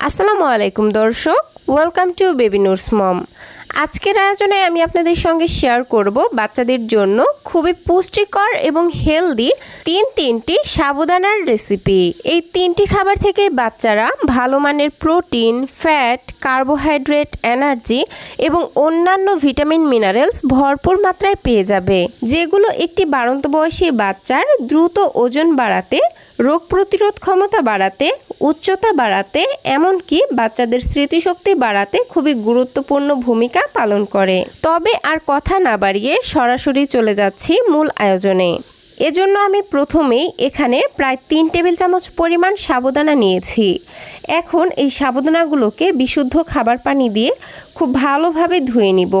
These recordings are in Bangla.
আসসালামু আলাইকুম দর্শক welcome to baby Nur's mom আজকের আয়োজনে আমি আপনাদের সঙ্গে শেয়ার করব বাচ্চাদের জন্য খুবই পুষ্টিকর এবং হেলদি তিন তিনটি সাবুদানার রেসিপি এই তিনটি খাবার থেকে বাচ্চারা ভালো মানের প্রোটিন ফ্যাট কার্বোহাইড্রেট এনার্জি এবং অন্যান্য ভিটামিন মিনারেলস ভরপুর মাত্রায় পেয়ে যাবে, যেগুলো একটি বাড়ন্ত বয়সী বাচ্চার দ্রুত ওজন বাড়াতে, রোগ প্রতিরোধ ক্ষমতা বাড়াতে, উচ্চতা বাড়াতে, এমনকি বাচ্চাদের স্মৃতিশক্তি বাড়াতে খুবই গুরুত্বপূর্ণ ভূমিকা পালন করে। তবে আর কথা না বাড়িয়ে সরাসরি চলে যাচ্ছি মূল আয়োজনে। এজন্য আমি প্রথমেই এখানে প্রায় তিন টেবিল চামচ পরিমাণ সাবুদানা নিয়েছি। এখন এই সাবুদানাগুলোকে বিশুদ্ধ খাবার পানি দিয়ে খুব ভালোভাবে ধুয়ে নিব।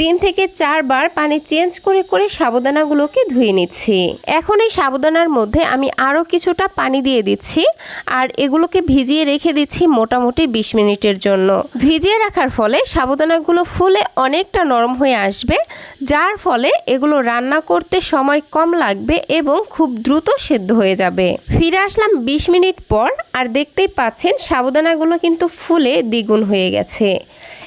তিন থেকে চারবার পানি চেঞ্জ করে করে সাবুদানাগুলোকে ধুয়ে নিচ্ছি। এখন এই সাবুদানার মধ্যে আমি আরও কিছুটা পানি দিয়ে দিচ্ছি আর এগুলোকে ভিজিয়ে রেখে দিচ্ছি মোটামুটি বিশ মিনিটের জন্য। ভিজিয়ে রাখার ফলে সাবুদানাগুলো ফুলে অনেকটা নরম হয়ে আসবে, যার ফলে এগুলো রান্না করতে সময় কম লাগবে এবং খুব দ্রুত সেদ্ধ হয়ে যাবে। ফিরে আসলাম বিশ মিনিট পর আর দেখতেই পাচ্ছেন সাবুদানাগুলো কিন্তু ফুলে দ্বিগুণ হয়ে গেছে।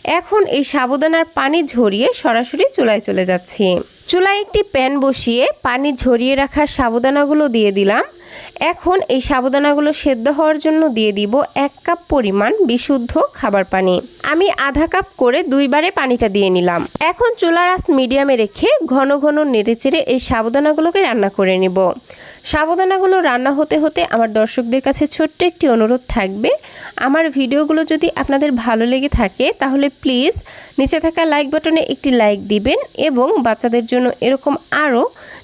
এখন এই সাবুদানার পানি ঝরিয়ে সরাসরি চুলায় চলে যাচ্ছি। চুলায় একটি প্যান বসিয়ে পানি ঝরিয়ে রাখা সাবুদানাগুলো দিয়ে দিলাম। এখন এই সাবুদানাগুলো সেদ্ধ হওয়ার জন্য দিয়ে দিব এক কাপ পরিমাণ বিশুদ্ধ খাবার পানি। আমি আধা কাপ করে দুইবারে পানিটা দিয়ে নিলাম। এখন চুলার আস মিডিয়ামে রেখে ঘন ঘন নেড়েচেড়ে এই সাবুদানাগুলোকে রান্না করে নিব। সাবুদানাগুলো রান্না হতে হতে আমার দর্শকদের কাছে ছোট্ট একটি অনুরোধ থাকবে। আমার ভিডিওগুলো যদি আপনাদের ভালো লেগে থাকে, তাহলে প্লিজ নিচে থাকা লাইক বাটনে একটি লাইক দিবেন এবং বাচ্চাদের জন্য এরকম আরও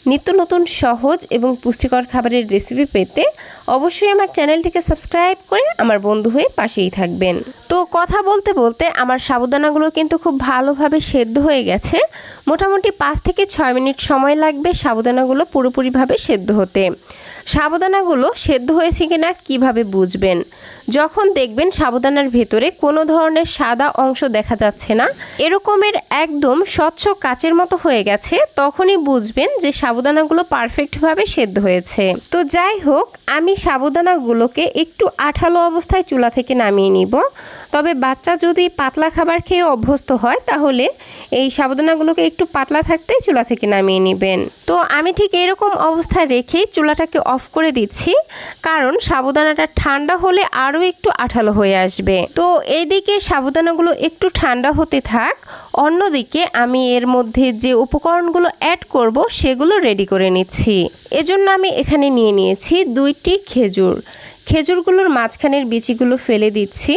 নিত্য নতুন সহজ এবং পুষ্টিকর খাবারের রেসিপি পেতে অবশ্যই আমার চ্যানেলটিকে সাবস্ক্রাইব করে আমার বন্ধু হয়ে পাশেই থাকবেন। কথা বলতে বলতে আমার সাবুদানাগুলো কিন্তু খুব ভালোভাবে সেদ্ধ হয়ে গেছে। মোটামুটি পাঁচ থেকে ছয় মিনিট সময় লাগবে সাবুদানাগুলো পুরোপুরিভাবে সেদ্ধ হতে। সাবুদানাগুলো সেদ্ধ হয়েছে কিনা কীভাবে বুঝবেন? যখন দেখবেন সাবুদানার ভেতরে কোনো ধরনের সাদা অংশ দেখা যাচ্ছে না, এরকমের একদম স্বচ্ছ কাচের মতো হয়ে গেছে, তখনই বুঝবেন যে সাবুদানাগুলো পারফেক্টভাবে সেদ্ধ হয়েছে। তো যাই হোক, আমি সাবুদানাগুলোকে একটু আঠালো অবস্থায় চুলা থেকে নামিয়ে নিব। তবে বাচ্চা যদি পাতলা খাবার খেয়ে অভ্যস্ত হয়, তাহলে এই সাবধানাগুলোকে একটু পাতলা থাকতে চুলা থেকে নামিয়ে নেবেন। তো আমি ঠিক এরকম অবস্থায় রেখেই চুলাটাকে অফ করে দিচ্ছি, কারণ সাবুদানাটা ঠান্ডা হলে আরও একটু আঠালো হয়ে আসবে। তো এইদিকে সাবুদানাগুলো একটু ঠান্ডা হতে থাক, অন্যদিকে আমি এর মধ্যে যে উপকরণগুলো অ্যাড করব, সেগুলো রেডি করে নিচ্ছি। এজন্য আমি এখানে নিয়ে নিয়েছি দুইটি খেজুর। খেজুরগুলোর মাঝখানের বিচিগুলো ফেলে দিচ্ছি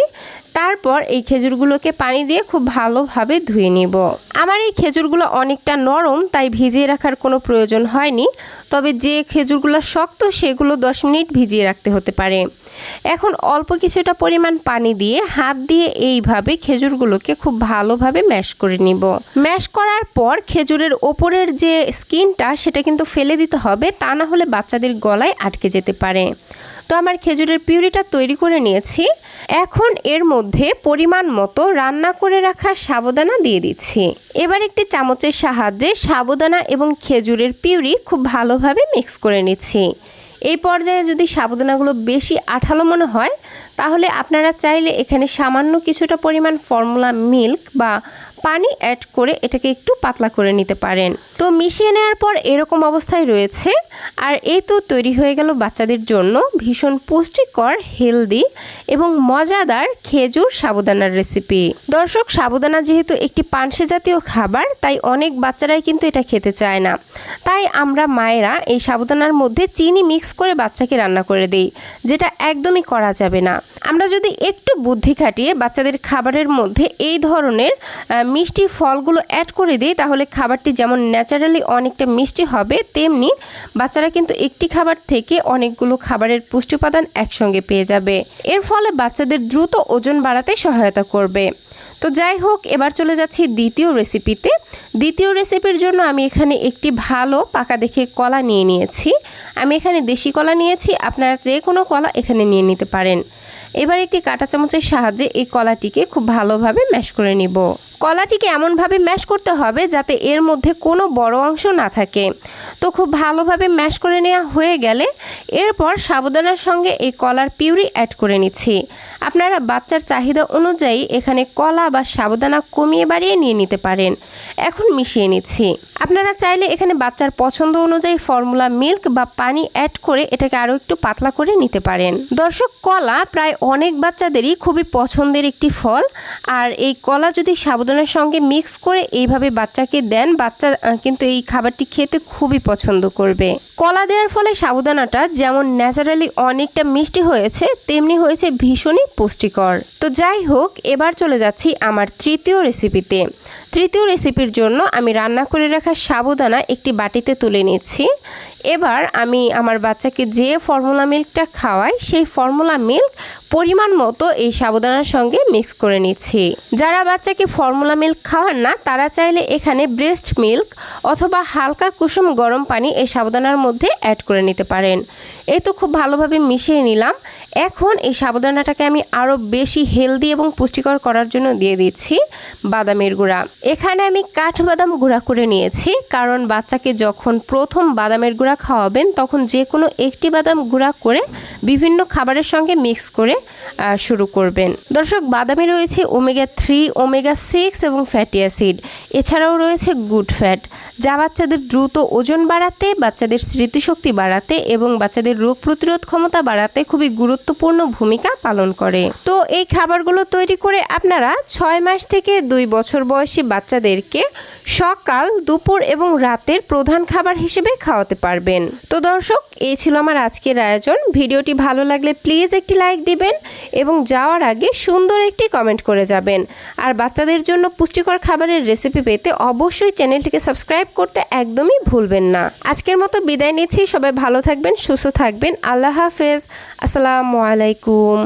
তারপর এই খেজুরগুলোকে পানি দিয়ে খুব ভালোভাবে ধুয়ে নিব। আমার এই খেজুরগুলো অনেকটা নরম, তাই ভিজিয়ে রাখার কোনো প্রয়োজন হয়নি। তবে যে খেজুরগুলো শক্ত, সেগুলো দশ মিনিট ভিজিয়ে রাখতে হতে পারে। এখন অল্প কিছুটা পরিমাণ পানি দিয়ে হাত দিয়ে এইভাবে খেজুরগুলোকে খুব ভালোভাবে ম্যাশ করে নিব। ম্যাশ করার পর খেজুরের ওপরের যে স্কিনটা, সেটা কিন্তু ফেলে দিতে হবে, তা না হলে বাচ্চাদের গলায় আটকে যেতে পারে। তো আমার খেজুরের পিউরিটা তৈরি করে নিয়েছি। এখন এর মধ্যে পরিমাণ মতো রান্না করে রাখা সাবুদানা দিয়ে দিচ্ছি। এবার একটি চামচের সাহায্যে সাবুদানা এবং খেজুরের পিউরি খুব ভালোভাবে মিক্স করে নিচ্ছি। এই পর্যায়ে যদি সাবুদানাগুলো বেশি আঠালো মনে হয়, তাহলে আপনারা চাইলে এখানে সামান্য কিছুটা পরিমাণ ফর্মুলা মিল্ক বা পানি অ্যাড করে এটাকে একটু পাতলা করে নিতে পারেন। তো মিশিয়ে নেওয়ার পর এরকম অবস্থায় রয়েছে। আর এই তো তৈরি হয়ে গেল বাচ্চাদের জন্য ভীষণ পুষ্টিকর হেলদি এবং মজাদার খেজুর সাবুদানার রেসিপি দর্শক, সাবুদানা যেহেতু একটি পানসে জাতীয় খাবার, তাই অনেক বাচ্চারাই কিন্তু এটা খেতে চায় না। তাই আমরা মায়েরা এই সাবুদানার মধ্যে চিনি মিক্স করে বাচ্চাকে রান্না করে দেই, যেটা একদমই করা যাবে না। আমরা যদি একটু বুদ্ধি খাটিয়ে বাচ্চাদের খাবারের মধ্যে এই ধরনের মিষ্টি ফলগুলো অ্যাড করে দিই, তাহলে খাবারটি যেমন ন্যাচারালি অনেকটা মিষ্টি হবে, তেমনি বাচ্চারা কিন্তু একটি খাবার থেকে অনেকগুলো খাবারের পুষ্টি উপাদান একসঙ্গে পেয়ে যাবে। এর ফলে বাচ্চাদের দ্রুত ওজন বাড়াতে সহায়তা করবে। তো যাই হোক, এবার চলে যাচ্ছি দ্বিতীয় রেসিপিতে দ্বিতীয় রেসিপির জন্য আমি এখানে একটি ভালো পাকা দেখে কলা নিয়ে নিয়েছি। আমি এখানে দেশি কলা নিয়েছি, আপনারা যে কোনো কলা এখানে নিয়ে নিতে পারেন। এবার একটি কাঁটা চামচের সাহায্যে এই কলাটিকে খুব ভালোভাবে ম্যাশ করে নিব। কলাটিকে এমনভাবে ম্যাশ করতে হবে যাতে এর মধ্যে কোনো বড় অংশ না থাকে। তো খুব ভালোভাবে ম্যাশ করে নেওয়া হয়ে গেলে এরপর সাবুদানার সঙ্গে এই কলার পিউরি অ্যাড করে নিচ্ছি। আপনারা বাচ্চার চাহিদা অনুযায়ী এখানে কলা বা সাবুদানা কমিয়ে বাড়িয়ে নিয়ে নিতে পারেন। এখন মিশিয়ে নিচ্ছি। আপনারা চাইলে এখানে বাচ্চার পছন্দ অনুযায়ী ফর্মুলা মিল্ক বা পানি অ্যাড করে এটাকে আরও একটু পাতলা করে নিতে পারেন। দর্শক, কলা প্রায় অনেক বাচ্চাদেরই খুবই পছন্দের একটি ফল। আর এই কলা যদি সাবুদানার সঙ্গে মিক্স করে এইভাবে বাচ্চাকে দেন। বাচ্চা কিন্তু এই খাবারটি খেতে খুবই পছন্দ করবে। কলা দেওয়ার ফলে সাবুদানাটা যেমন ন্যাচারালি অনেকটা মিষ্টি হয়েছে, তেমনি হয়েছে ভীষণই পুষ্টিকর। তো যাই হোক, এবার চলে যাচ্ছি আমার তৃতীয় রেসিপিতে তৃতীয় রেসিপির জন্য আমি রান্না করে রাখা সাবুদানা একটি বাটিতে তুলে নিচ্ছি এবার আমি আমার বাচ্চাকে যে ফর্মুলা মিল্কটা খাওয়াই, সেই ফর্মুলা মিল্ক পরিমাণ মতো এই সাবুদানার সঙ্গে মিক্স করে নিচ্ছি। যারা বাচ্চাকে ফর্মুলা মিল্ক খাওয়ান না, তারা চাইলে এখানে ব্রেস্ট মিল্ক অথবা হালকা কুসুম গরম পানি এই সাবুদানার মধ্যে অ্যাড করে নিতে পারেন। এই তো খুব ভালোভাবে মিশিয়ে নিলাম। এখন এই সাবুদানাটাকে আমি আরও বেশি হেলদি এবং পুষ্টিকর করার জন্য দিয়ে দিচ্ছি বাদামের গুঁড়া। এখানে আমি কাঠবাদাম গুঁড়া করে নিয়েছি, কারণ বাচ্চাকে যখন প্রথম বাদামের গুঁড়া খাওয়াবেন, তখন যে কোনো একটি বাদাম গুঁড়া করে বিভিন্ন খাবারের সঙ্গে মিক্স করে শুরু করবেন। দর্শক, বাদামে রয়েছে ওমেগা থ্রি, ওমেগা সিক্স এবং ফ্যাটি অ্যাসিড। এছাড়াও রয়েছে গুড ফ্যাট, যা বাচ্চাদের দ্রুত ওজন বাড়াতে, বাচ্চাদের স্মৃতিশক্তি বাড়াতে এবং বাচ্চাদের রোগ প্রতিরোধ ক্ষমতা বাড়াতে খুবই গুরুত্বপূর্ণ ভূমিকা পালন করে। তো এই খাবারগুলো তৈরি করে আপনারা ছয় মাস থেকে দুই বছর বয়সী বাচ্চাদেরকে সকাল, দুপুর এবং রাতের প্রধান খাবার হিসেবে খাওয়াতে পারবেন। তো দর্শক, এই ছিল আমার আজকের আয়োজন। ভিডিওটি ভালো লাগলে প্লিজ একটি লাইক দিবেন এবং যাওয়ার আগে সুন্দর একটি কমেন্ট করে যাবেন। আর বাচ্চাদের জন্য পুষ্টিকর খাবারের রেসিপি পেতে অবশ্যই চ্যানেলটিকে সাবস্ক্রাইব করতে একদমই ভুলবেন না। আজকের মতো বিদায় নিচ্ছি। সবাই ভালো থাকবেন, সুস্থ থাকবেন। আল্লাহ হাফেজ। আসসালামু আলাইকুম।